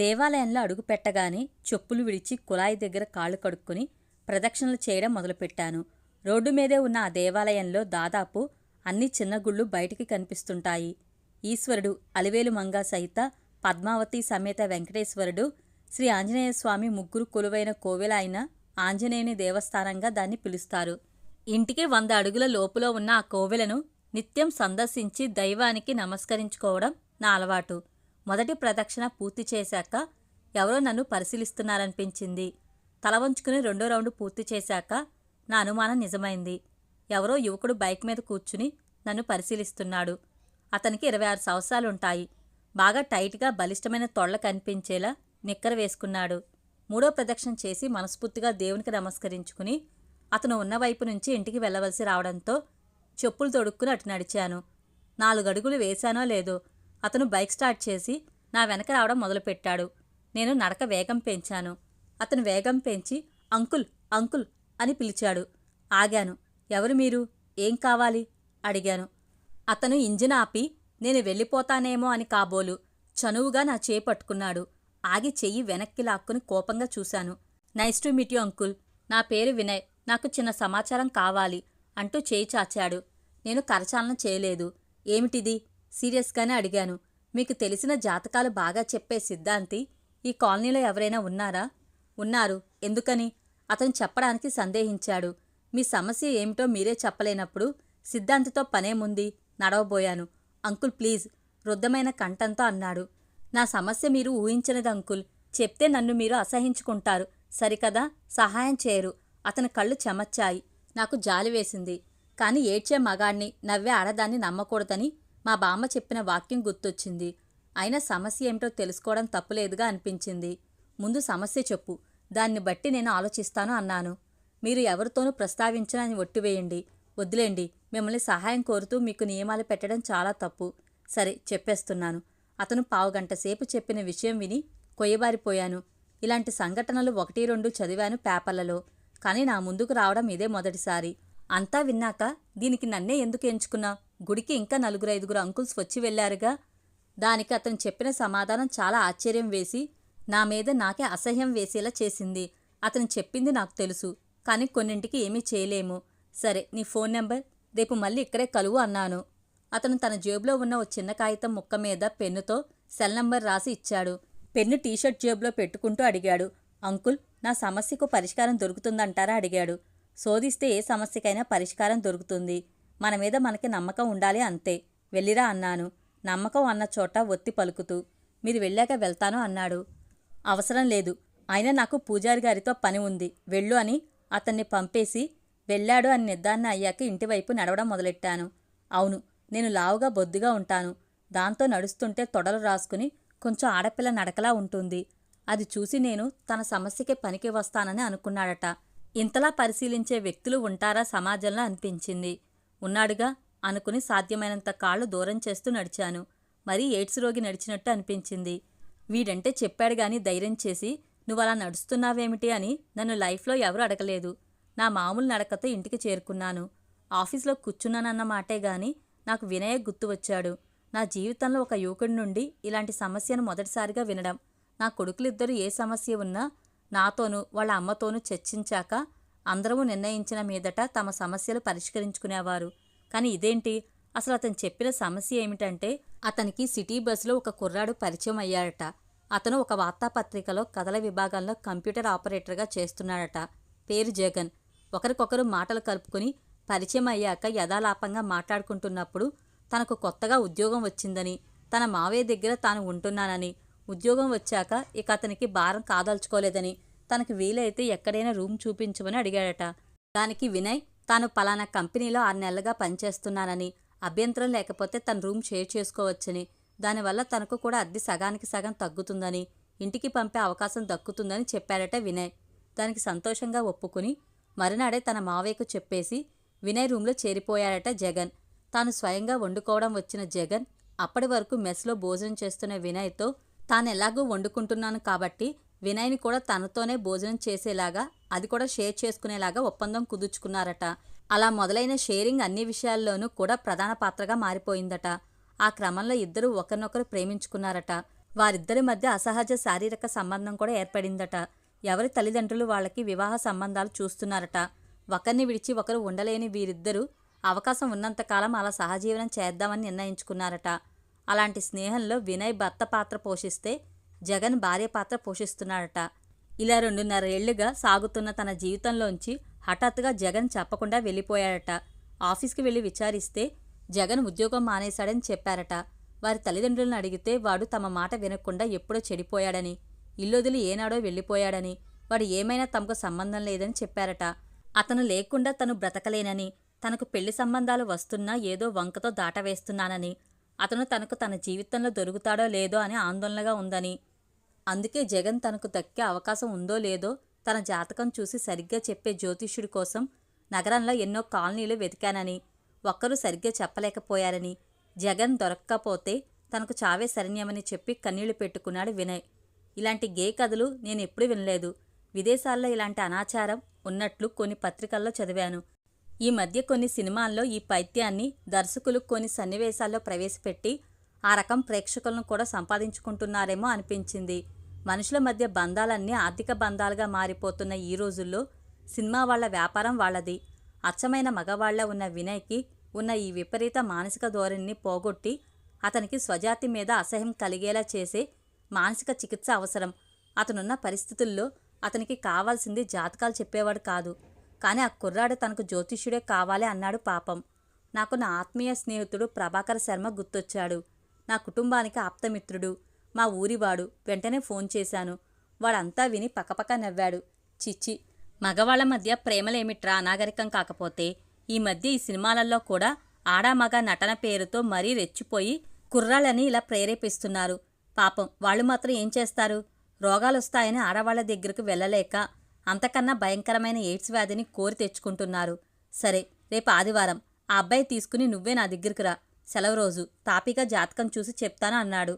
దేవాలయంలో అడుగు పెట్టగానే చెప్పులు విడిచి కుళాయి దగ్గర కాళ్ళు కడుక్కొని ప్రదక్షిణలు చేయడం మొదలుపెట్టాను. రోడ్డు మీదే ఉన్న ఆ దేవాలయంలో దాదాపు అన్ని చిన్న గుళ్ళు బయటికి కనిపిస్తుంటాయి. ఈశ్వరుడు అలివేలు మంగ సహిత పద్మావతి సమేత వెంకటేశ్వరుడు శ్రీ ఆంజనేయ స్వామి ముగ్గురు కొలువైన కోవెల అయిన ఆంజనేయుని దేవస్థానంగా దాన్ని పిలుస్తారు. ఇంటికి వంద అడుగుల లోపులో ఉన్న ఆ కోవెలను నిత్యం సందర్శించి దైవానికి నమస్కరించుకోవడం నా అలవాటు. మొదటి ప్రదక్షిణ పూర్తి చేశాక ఎవరో నన్ను పరిశీలిస్తున్నారనిపించింది. తల వంచుకుని రెండో రౌండ్ పూర్తి చేశాక నా అనుమానం నిజమైంది. ఎవరో యువకుడు బైక్ మీద కూర్చుని నన్ను పరిశీలిస్తున్నాడు. అతనికి ఇరవై ఆరు సంవత్సరాలుంటాయి. బాగా టైట్గా బలిష్టమైన తొళ్ళ కనిపించేలా నిక్కర వేసుకున్నాడు. మూడో ప్రదక్షిణ చేసి మనస్ఫూర్తిగా దేవునికి నమస్కరించుకుని అతను ఉన్న వైపు నుంచి ఇంటికి వెళ్ళవలసి రావడంతో చెప్పులు తొడుక్కుని అటు నడిచాను. నాలుగు అడుగులు వేశానో లేదో అతను బైక్ స్టార్ట్ చేసి నా వెనక రావడం మొదలుపెట్టాడు. నేను నడక వేగం పెంచాను. అతను వేగం పెంచి అంకుల్ అంకుల్ అని పిలిచాడు. ఆగాను. ఎవరు మీరు? ఏం కావాలి? అడిగాను. అతను ఇంజిన్ ఆపి నేను వెళ్ళిపోతానేమో అని కాబోలు. చనువుగా నా చేయి పట్టుకున్నాడు. ఆగి చెయ్యి వెనక్కి లాక్కుని కోపంగా చూశాను. Nice to meet you uncle. నా పేరు వినయ్. నాకు చిన్న సమాచారం కావాలి అంటూ చేయి చాచాడు. నేను కరచాలన చేయలేదు. ఏమిటిది? సీరియస్గానే అడిగాను. మీకు తెలిసిన జాతకాలు బాగా చెప్పే సిద్ధాంతి ఈ కాలనీలో ఎవరైనా ఉన్నారా? ఉన్నారు. ఎందుకని? అతను చెప్పడానికి సందేహించాడు. మీ సమస్య ఏమిటో మీరే చెప్పలేనప్పుడు సిద్ధాంతితో పనేముంది నడవబోయాను. అంకుల్ ప్లీజ్ రుద్దమైన కంఠంతో అన్నాడు. నా సమస్య మీరు ఊహించినది అంకుల్. చెప్తే నన్ను మీరు అసహించుకుంటారు. సరికదా? సహాయం చేయరు. అతని కళ్ళు చెమచ్చాయి నాకు జాలి వేసింది. కాని ఏడ్చే మగాణ్ణి నవ్వే ఆడదాన్ని నమ్మకూడదని మా బామ్మ చెప్పిన వాక్యం గుర్తొచ్చింది. అయినా సమస్య ఏమిటో తెలుసుకోవడం తప్పులేదుగా అనిపించింది. ముందు సమస్య చెప్పు. దాన్ని బట్టి నేను ఆలోచిస్తాను అన్నాను. మీరు ఎవరితోనూ ప్రస్తావించనని ఒట్టివేయండి. వదిలేండి మిమ్మల్ని సహాయం కోరుతూ మీకు నియమాలు పెట్టడం చాలా తప్పు. సరే చెప్పేస్తున్నాను. అతను పావుగంట సేపు చెప్పిన విషయం విని కొయ్యబారిపోయాను. ఇలాంటి సంఘటనలు ఒకటి రెండు చదివాను పేపర్లలో. కానీ నా ముందుకు రావడం ఇదే మొదటిసారి. అంతా విన్నాక దీనికి నన్నే ఎందుకు ఎంచుకున్నా గుడికి ఇంకా నలుగురు ఐదుగురు అంకుల్స్ వచ్చి వెళ్ళారుగా. దానికి అతను చెప్పిన సమాధానం చాలా ఆశ్చర్యం వేసి నా మీద నాకే అసహ్యం వేసేలా చేసింది. అతను చెప్పింది నాకు తెలుసు కానీ కొన్నింటికి ఏమీ చేయలేము. సరే నీ ఫోన్ నెంబర్? రేపు మళ్ళీ ఇక్కడే కలువు అన్నాను. అతను తన జేబులో ఉన్న ఓ చిన్న కాగితం ముక్క మీద పెన్నుతో సెల్ నంబర్ రాసి ఇచ్చాడు. పెన్ను టీషర్ట్ జేబులో పెట్టుకుంటూ అడిగాడు. అంకుల్ నా సమస్యకు పరిష్కారం దొరుకుతుందంటారా? అడిగాడు. శోధిస్తే ఏ సమస్యకైనా పరిష్కారం దొరుకుతుంది. మన మీద మనకి నమ్మకం ఉండాలి అంతే. వెళ్ళిరా అన్నాను. నమ్మకం అన్న చోట ఒత్తి పలుకుతూ. మీరు వెళ్ళాక వెళ్తాను అన్నాడు. అవసరం లేదు. అయినా నాకు పూజారి గారితో పని ఉంది. వెళ్ళు అని అతన్ని పంపేసి వెళ్ళాడు అని నిర్ధారణ అయ్యాక ఇంటివైపు నడవడం మొదలెట్టాను. అవును నేను లావుగా బొద్దుగా ఉంటాను. దాంతో నడుస్తుంటే తొడలు రాసుకుని కొంచెం ఆడపిల్ల నడకలా ఉంటుంది. అది చూసి నేను తన సమస్యకి పనికి వస్తానని అనుకున్నాడట. ఇంతలా పరిశీలించే వ్యక్తులు ఉంటారా సమాజంలో అనిపించింది. ఉన్నాడుగా అనుకుని సాధ్యమైనంత కాళ్ళు దూరం చేస్తూ నడిచాను. మరీ ఎయిడ్స్ రోగి నడిచినట్టు అనిపించింది. వీడంటే చెప్పాడు గాని ధైర్యం చేసి నువ్వు అలా నడుస్తున్నావేమిటి? అని నన్ను లైఫ్లో ఎవరూ అడగలేదు. నా మామూలు నడకతో ఇంటికి చేరుకున్నాను. ఆఫీస్లో కూర్చున్నానన్న మాటే గాని నాకు వినయ గుర్తు వచ్చాడు. నా జీవితంలో ఒక యువకుడి నుండి ఇలాంటి సమస్యను మొదటిసారిగా వినడం. నా కొడుకులిద్దరూ ఏ సమస్య ఉన్నా నాతోనూ వాళ్ళ అమ్మతోనూ చర్చించాక అందరము నిర్ణయించిన మీదట తమ సమస్యలు పరిష్కరించుకునేవారు. కానీ ఇదేంటి? అసలు అతను చెప్పిన సమస్య ఏమిటంటే అతనికి సిటీ బస్సులో ఒక కుర్రాడు పరిచయం అయ్యాడట అతను ఒక వార్తాపత్రికలో కథల విభాగంలో కంప్యూటర్ ఆపరేటర్గా చేస్తున్నాడట. పేరు జగన్. ఒకరికొకరు మాటలు కలుపుకుని పరిచయం అయ్యాక యథాలాపంగా మాట్లాడుకుంటున్నప్పుడు తనకు కొత్తగా ఉద్యోగం వచ్చిందని తన మావయ్య దగ్గర తాను ఉంటున్నానని ఉద్యోగం వచ్చాక ఇక అతనికి భారం కాదలుచుకోలేదని తనకు వీలైతే ఎక్కడైనా రూమ్ చూపించమని అడిగాడట. దానికి వినయ్ తాను పలానా కంపెనీలో ఆరు నెలలుగా పనిచేస్తున్నానని అభ్యంతరం లేకపోతే తన రూమ్ షేర్ చేసుకోవచ్చని దానివల్ల తనకు కూడా అద్దె సగానికి సగం తగ్గుతుందని ఇంటికి పంపే అవకాశం దక్కుతుందని చెప్పాడట వినయ్. దానికి సంతోషంగా ఒప్పుకుని మరునాడే తన మావయ్యకు చెప్పేసి వినయ్ రూంలో చేరిపోయాడట జగన్. తాను స్వయంగా వండుకోవడం వచ్చిన జగన్ అప్పటి వరకు మెస్లో భోజనం చేస్తున్న వినయ్తో తాను ఎలాగూ వండుకుంటున్నాను కాబట్టి వినయ్ని కూడా తనతోనే భోజనం చేసేలాగా అది కూడా షేర్ చేసుకునేలాగా ఒప్పందం కుదుర్చుకున్నారట. అలా మొదలైన షేరింగ్ అన్ని విషయాల్లోనూ కూడా ప్రధాన పాత్రగా మారిపోయిందట. ఆ క్రమంలో ఇద్దరూ ఒకరినొకరు ప్రేమించుకున్నారట. వారిద్దరి మధ్య అసహజ శారీరక సంబంధం కూడా ఏర్పడిందట. ఎవరి తల్లిదండ్రులు వాళ్ళకి వివాహ సంబంధాలు చూస్తున్నారట. ఒకరిని విడిచి ఒకరు ఉండలేని వీరిద్దరూ అవకాశం ఉన్నంతకాలం అలా సహజీవనం చేద్దామని నిర్ణయించుకున్నారట. అలాంటి స్నేహంలో వినయ్ భర్త పాత్ర పోషిస్తే జగన్ భార్య పాత్ర పోషిస్తున్నాడట. ఇలా రెండున్నర ఏళ్ళుగా సాగుతున్న తన జీవితంలోంచి హఠాత్తుగా జగన్ చెప్పకుండా వెళ్ళిపోయాడట. ఆఫీస్కి వెళ్ళి విచారిస్తే జగన్ ఉద్యోగం మానేశాడని చెప్పారట. వారి తల్లిదండ్రులను అడిగితే వాడు తమ మాట వినకుండా ఎప్పుడో చెడిపోయాడని ఇల్లొదిలి ఏనాడో వెళ్ళిపోయాడని వాడు ఏమైనా తమకు సంబంధం లేదని చెప్పారట. అతను లేకుండా తను బ్రతకలేనని తనకు పెళ్ళి సంబంధాలు వస్తున్నా ఏదో వంకతో దాటవేస్తున్నానని అతను తనకు తన జీవితంలో దొరుకుతాడో లేదో అని ఆందోళనగా ఉందని అందుకే జగన్ తనకు దక్కే అవకాశం ఉందో లేదో తన జాతకం చూసి సరిగ్గా చెప్పే జ్యోతిష్యుడి కోసం నగరంలో ఎన్నో కాలనీలు వెతికానని ఒక్కరూ సరిగ్గా చెప్పలేకపోయారని జగన్ దొరక్కపోతే తనకు చావే శరణ్యమని చెప్పి కన్నీళ్ళు పెట్టుకున్నాడు వినయ్. ఇలాంటి గే కథలు నేను ఎప్పుడు వినలేదు. విదేశాల్లో ఇలాంటి అనాచారం ఉన్నట్లు కొన్ని పత్రికల్లో చదివాను. ఈ మధ్య కొన్ని సినిమాల్లో ఈ పైత్యాన్ని దర్శకులు కొన్ని సన్నివేశాల్లో ప్రవేశపెట్టి ఆ రకం ప్రేక్షకులను కూడా సంపాదించుకుంటున్నారేమో అనిపించింది. మనుషుల మధ్య బంధాలన్నీ ఆర్థిక బంధాలుగా మారిపోతున్న ఈ రోజుల్లో సినిమా వాళ్ళ వ్యాపారం వాళ్ళది. అచ్చమైన మగవాళ్ళ ఉన్న వినయ్కి ఉన్న ఈ విపరీత మానసిక ధోరణిని పోగొట్టి అతనికి స్వజాతి మీద అసహ్యం కలిగేలా చేసే మానసిక చికిత్స అవసరం. అతనున్న పరిస్థితుల్లో అతనికి కావాల్సింది జాతకాలు చెప్పేవాడు కాదు. కానీ ఆ కుర్రాడు తనకు జ్యోతిష్యుడే కావాలి అన్నాడు పాపం. నాకు నా ఆత్మీయ స్నేహితుడు ప్రభాకర్ శర్మ గుర్తొచ్చాడు. నా కుటుంబానికి ఆప్తమిత్రుడు. మా ఊరివాడు వెంటనే ఫోన్ చేశాను. వాడంతా విని పక్కపక్క నవ్వాడు. చిచ్చి మగవాళ్ళ మధ్య ప్రేమలేమిట్రా అనాగరికం కాకపోతే ఈ మధ్య ఈ సినిమాలలో కూడా ఆడామగ నటన పేరుతో మరీ రెచ్చిపోయి కుర్రాళ్ళని ఇలా ప్రేరేపిస్తున్నారు. పాపం వాళ్ళు మాత్రం ఏం చేస్తారు? రోగాలొస్తాయని ఆడవాళ్ళ దగ్గరకు వెళ్ళలేక అంతకన్నా భయంకరమైన ఎయిడ్స్ వ్యాధిని కోరి తెచ్చుకుంటున్నారు. సరే రేపు ఆదివారం ఆ అబ్బాయి తీసుకుని నువ్వే నా దగ్గరికి రా. సెలవు రోజు తాపిగా జాతకం చూసి చెప్తాను అన్నాడు.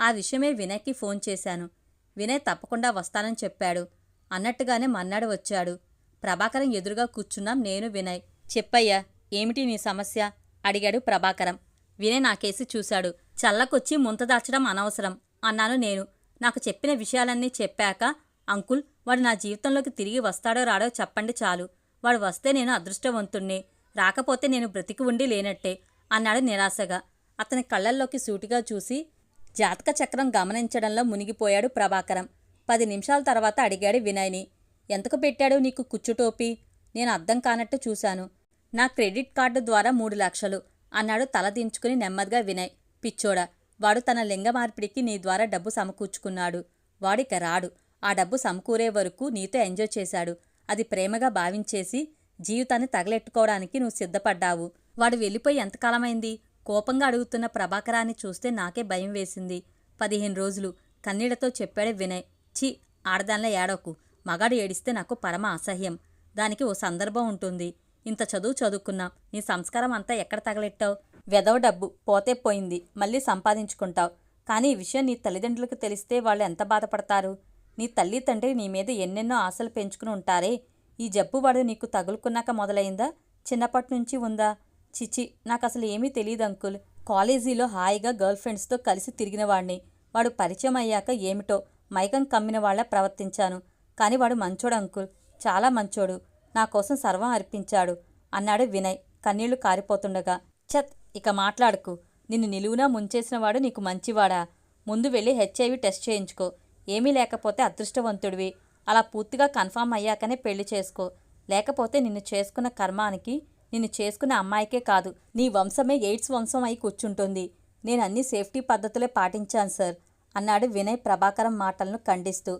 ఆ విషయమే వినయ్కి ఫోన్ చేశాను. వినయ్ తప్పకుండా వస్తానని చెప్పాడు. అన్నట్టుగానే మన్నాడు వచ్చాడు. ప్రభాకరం ఎదురుగా కూర్చున్నాం నేను వినయ్. చెప్పయ్యా ఏమిటి నీ సమస్య? అడిగాడు ప్రభాకరం. వినయ్ నాకేసి చూశాడు. చల్లకొచ్చి ముంతదార్చడం అనవసరం అన్నాను నేను. నాకు చెప్పిన విషయాలన్నీ చెప్పాక అంకుల్ వాడు నా జీవితంలోకి తిరిగి వస్తాడో రాడో చెప్పండి చాలు. వాడు వస్తే నేను అదృష్టవంతుణ్ణి. రాకపోతే నేను బ్రతికి ఉండి లేనట్టే అన్నాడు నిరాశగా. అతని కళ్ళల్లోకి సూటిగా చూసి జాతక చక్రం గమనించడంలో మునిగిపోయాడు ప్రభాకరం. పది నిమిషాల తర్వాత అడిగాడు వినయ్ని. ఎంతకు పెట్టాడు నీకు కుచ్చుటోపీ నేను అర్థం కానట్టు చూశాను. నా క్రెడిట్ కార్డు ద్వారా మూడు లక్షలు అన్నాడు తల దించుకుని నెమ్మదిగా వినయ్. పిచ్చోడా వాడు తన లింగ మార్పిడికి నీ ద్వారా డబ్బు సమకూర్చుకున్నాడు. వాడిక రాడు. ఆ డబ్బు సమకూరే వరకు నీతో ఎంజాయ్ చేశాడు. అది ప్రేమగా భావించేసి జీవితాన్ని తగలెట్టుకోవడానికి నువ్వు సిద్ధపడ్డావు. వాడు వెళ్ళిపోయి ఎంతకాలమైంది? కోపంగా అడుగుతున్న ప్రభాకరాన్ని చూస్తే నాకే భయం వేసింది. పదిహేను రోజులు. కన్నీళ్ళతో చెప్పాడు వినయ్. ఛీ ఆడదానిలో ఏడోకు మగాడు ఏడిస్తే నాకు పరమ అసహ్యం. దానికి ఓ సందర్భం ఉంటుంది. ఇంత చదువు చదువుకున్నా నీ సంస్కారం అంతా ఎక్కడ తగలెట్టావు? వెదవ డబ్బు పోతే పోయింది. మళ్ళీ సంపాదించుకుంటావు. కానీ ఈ విషయం నీ తల్లిదండ్రులకు తెలిస్తే వాళ్ళు ఎంత బాధపడతారు? నీ తల్లి తండ్రి నీ మీద ఎన్నెన్నో ఆశలు పెంచుకుని ఉంటారే. ఈ జబ్బు వాడు నీకు తగులుకున్నాక మొదలైందా? చిన్నప్పటి నుంచి ఉందా? చిచి నాకు అసలు ఏమీ తెలియదు అంకుల్. కాలేజీలో హాయిగా గర్ల్ ఫ్రెండ్స్తో కలిసి తిరిగిన వాడిని వాడు పరిచయం అయ్యాక ఏమిటో మైకం కమ్మిన వాళ్ళ ప్రవర్తించాను. కానీ వాడు మంచోడు అంకుల్. చాలా మంచోడు. నా కోసం సర్వం అర్పించాడు. అన్నాడు వినయ్. కన్నీళ్ళు కారిపోతుండగా. ఛత్! ఇక మాట్లాడుకు. నిన్ను నిలువునా ముంచేసిన వాడు నీకు మంచివాడా? ముందు వెళ్ళి హెచ్ఐవి టెస్ట్ చేయించుకో. ఏమీ లేకపోతే అదృష్టవంతుడివి. అలా పూర్తిగా కన్ఫామ్ అయ్యాకనే పెళ్ళి చేసుకో. లేకపోతే నిన్ను చేసుకున్న కర్మానికి నిన్ను చేసుకున్న అమ్మాయికే కాదు నీ వంశమే ఎయిడ్స్ వంశం అయి కూర్చుంటుంది. నేను అన్ని సేఫ్టీ పద్ధతులే పాటించాను సార్ అన్నాడు వినయ్ ప్రభాకరం మాటలను ఖండిస్తూ.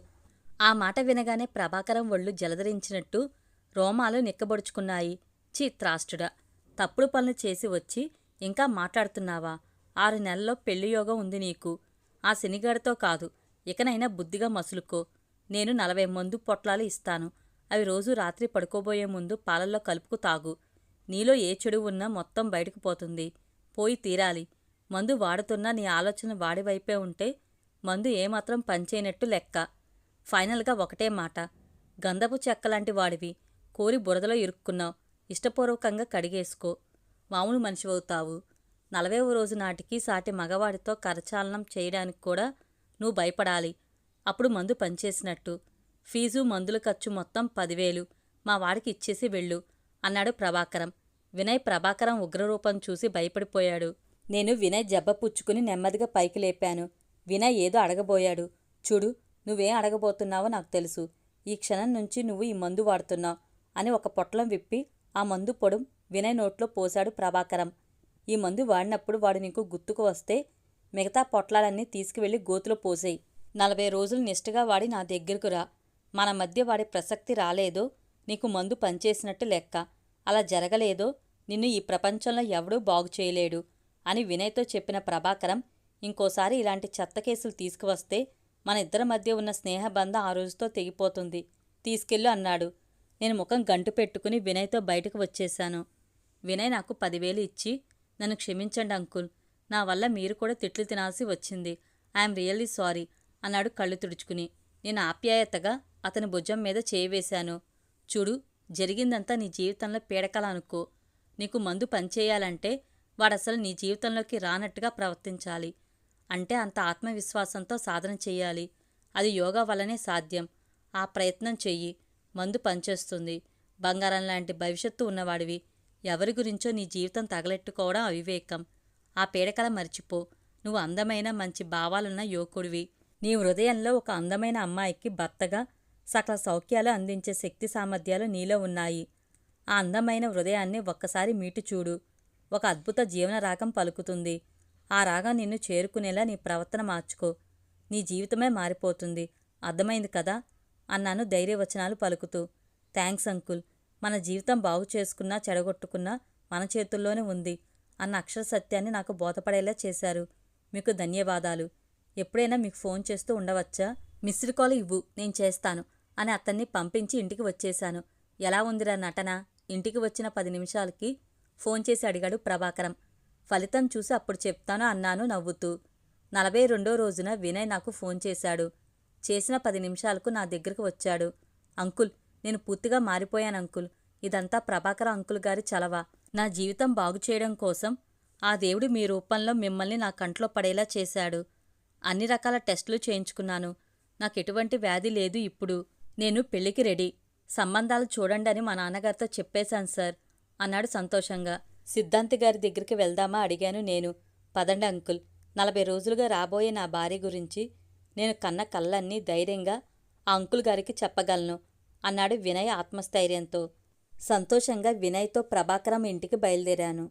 ఆ మాట వినగానే ప్రభాకరం ఒళ్ళు జలధరించినట్టు రోమాలు నిక్కబొడుచుకున్నాయి. ఛీ త్రాష్టుడా తప్పుడు పనులు చేసి వచ్చి ఇంకా మాట్లాడుతున్నావా? ఆరు నెలల్లో పెళ్ళియోగం ఉంది నీకు. ఆ శనిగాడితో కాదు ఇకనైనా బుద్ధిగా మసులుకో. నేను నలభై మందు పొట్లాలు ఇస్తాను. అవి రోజు రాత్రి పడుకోబోయే ముందు పాలల్లో కలుపుకు తాగు. నీలో ఏ చెడు ఉన్నా మొత్తం బయటకు పోతుంది. పోయి తీరాలి. మందు వాడుతున్నా నీ ఆలోచన వాడి వైపే ఉంటే మందు ఏమాత్రం పనిచేయనట్టు లెక్క. ఫైనల్గా ఒకటే మాట. గంధపు చెక్కలాంటి వాడివి. కోరి బురదలో ఇరుక్కున్నావు. ఇష్టపూర్వకంగా కడిగేసుకో. మామూలు మనిషివవుతావు నలభైవ రోజు నాటికి సాటి మగవాడితో కరచాలనం చేయడానికి కూడా నువ్వు భయపడాలి. అప్పుడు మందు పనిచేసినట్టు. ఫీజు మందుల ఖర్చు మొత్తం పదివేలు. మా వాడికి ఇచ్చేసి వెళ్ళు. అన్నాడు ప్రభాకరం. వినయ్ ప్రభాకరం ఉగ్రరూపం చూసి భయపడిపోయాడు. నేను వినయ్ జబ్బ పుచ్చుకుని నెమ్మదిగా పైకి లేపాను. వినయ్ ఏదో అడగబోయాడు. చూడు నువ్వేం అడగబోతున్నావో నాకు తెలుసు. ఈ క్షణం నుంచి నువ్వు ఈ మందు వాడుతున్నావు అని ఒక పొట్లం విప్పి ఆ మందు పొడం వినయ్ నోట్లో పోశాడు ప్రభాకరం. ఈ మందు వాడినప్పుడు వాడు నీకు గుర్తుకు వస్తే మిగతా పొట్లాలన్నీ తీసుకువెళ్ళి గోతులో పోసేయి. నలభై రోజులు నిష్ఠగా వాడి నా దగ్గరకు రా. మన మధ్య వాడి ప్రసక్తి రాలేదో నీకు మందు పనిచేసినట్టు లెక్క. అలా జరగలేదో. నిన్ను ఈ ప్రపంచంలో ఎవడూ బాగు చేయలేడు అని వినయ్తో చెప్పిన ప్రభాకరం ఇంకోసారి ఇలాంటి చెత్త కేసులు తీసుకువస్తే మన ఇద్దరి మధ్య ఉన్న స్నేహబంధం ఆ రోజుతో తెగిపోతుంది. తీసుకెళ్ళు అన్నాడు. నేను ముఖం గంటు పెట్టుకుని వినయ్తో బయటకు వచ్చేశాను. వినయ్ నాకు పదివేలు ఇచ్చి నన్ను క్షమించండి అంకుల్ నా వల్ల మీరు కూడా తిట్లు తినాల్సి వచ్చింది. ఐఎమ్ రియల్లీ సారీ అన్నాడు కళ్ళు తుడుచుకుని. నేను ఆప్యాయతగా అతని భుజం మీద చేయివేశాను చూడు జరిగిందంతా నీ జీవితంలో పీడకల అనుకో నీకు మందు పనిచేయాలంటే వాడసలు నీ జీవితంలోకి రానట్టుగా ప్రవర్తించాలి. అంటే అంత ఆత్మవిశ్వాసంతో సాధన చెయ్యాలి అది యోగా వల్లనే సాధ్యం. ఆ ప్రయత్నం చెయ్యి. మందు పనిచేస్తుంది. బంగారం లాంటి భవిష్యత్తు ఉన్నవాడివి. ఎవరి గురించో నీ జీవితం తగలెట్టుకోవడం అవివేకం. ఆ పీడకల మర్చిపో. నువ్వు అందమైన మంచి భావాలున్న యువకుడివి. నీ హృదయంలో ఒక అందమైన అమ్మాయికి భర్తగా సకల సౌఖ్యాలు అందించే శక్తి సామర్థ్యాలు నీలో ఉన్నాయి. ఆ అందమైన హృదయాన్ని ఒక్కసారి మీటి చూడు. ఒక అద్భుత జీవన రాగం పలుకుతుంది. ఆ రాగం నిన్ను చేరుకునేలా నీ ప్రవర్తన మార్చుకో. నీ జీవితమే మారిపోతుంది. అర్థమైంది కదా? అన్నాను ధైర్యవచనాలు పలుకుతూ. Thanks uncle. మన జీవితం బాగు చేసుకున్నా చెడగొట్టుకున్నా మన చేతుల్లోనే ఉంది అన్న అక్షర సత్యాన్ని నాకు బోధపడేలా చేశారు. మీకు ధన్యవాదాలు. ఎప్పుడైనా మీకు ఫోన్ చేస్తూ ఉండవచ్చా? మిస్డ్ కాల్ ఇవ్వు. నేను చేస్తాను. అని అతన్ని పంపించి ఇంటికి వచ్చేశాను. ఎలా ఉందిరా నటన? ఇంటికి వచ్చిన పది నిమిషాలకి ఫోన్ చేసి అడిగాడు ప్రభాకరం. ఫలితం చూసి అప్పుడు చెప్తాను అన్నాను నవ్వుతూ. నలభై రెండో రోజున వినయ్ నాకు ఫోన్ చేశాడు. చేసిన పది నిమిషాలకు నా దగ్గరకు వచ్చాడు. అంకుల్ నేను పూర్తిగా మారిపోయాను అంకుల్. ఇదంతా ప్రభాకర అంకుల్ గారి చలవ. నా జీవితం బాగు చేయడం కోసం ఆ దేవుడు మీ రూపంలో మిమ్మల్ని నా కంట్లో పడేలా చేశాడు. అన్ని రకాల టెస్టులు చేయించుకున్నాను. నాకు ఎటువంటి వ్యాధి లేదు ఇప్పుడు. నేను పెళ్ళికి రెడీ. సంబంధాలు చూడండి అని మా నాన్నగారితో చెప్పేశాను సార్ అన్నాడు సంతోషంగా. సిద్ధాంతి గారి దగ్గరికి వెళ్దామా అడిగాను నేను. పదండి అంకుల్ నలభై రోజులుగా రాబోయే నా భార్య గురించి నేను కన్న కళ్ళన్నీ ధైర్యంగా ఆ అంకుల్ గారికి చెప్పగలను అన్నాడు వినయ్ ఆత్మస్థైర్యంతో. సంతోషంగా వినయ్తో ప్రభాకరం ఇంటికి బయలుదేరాను.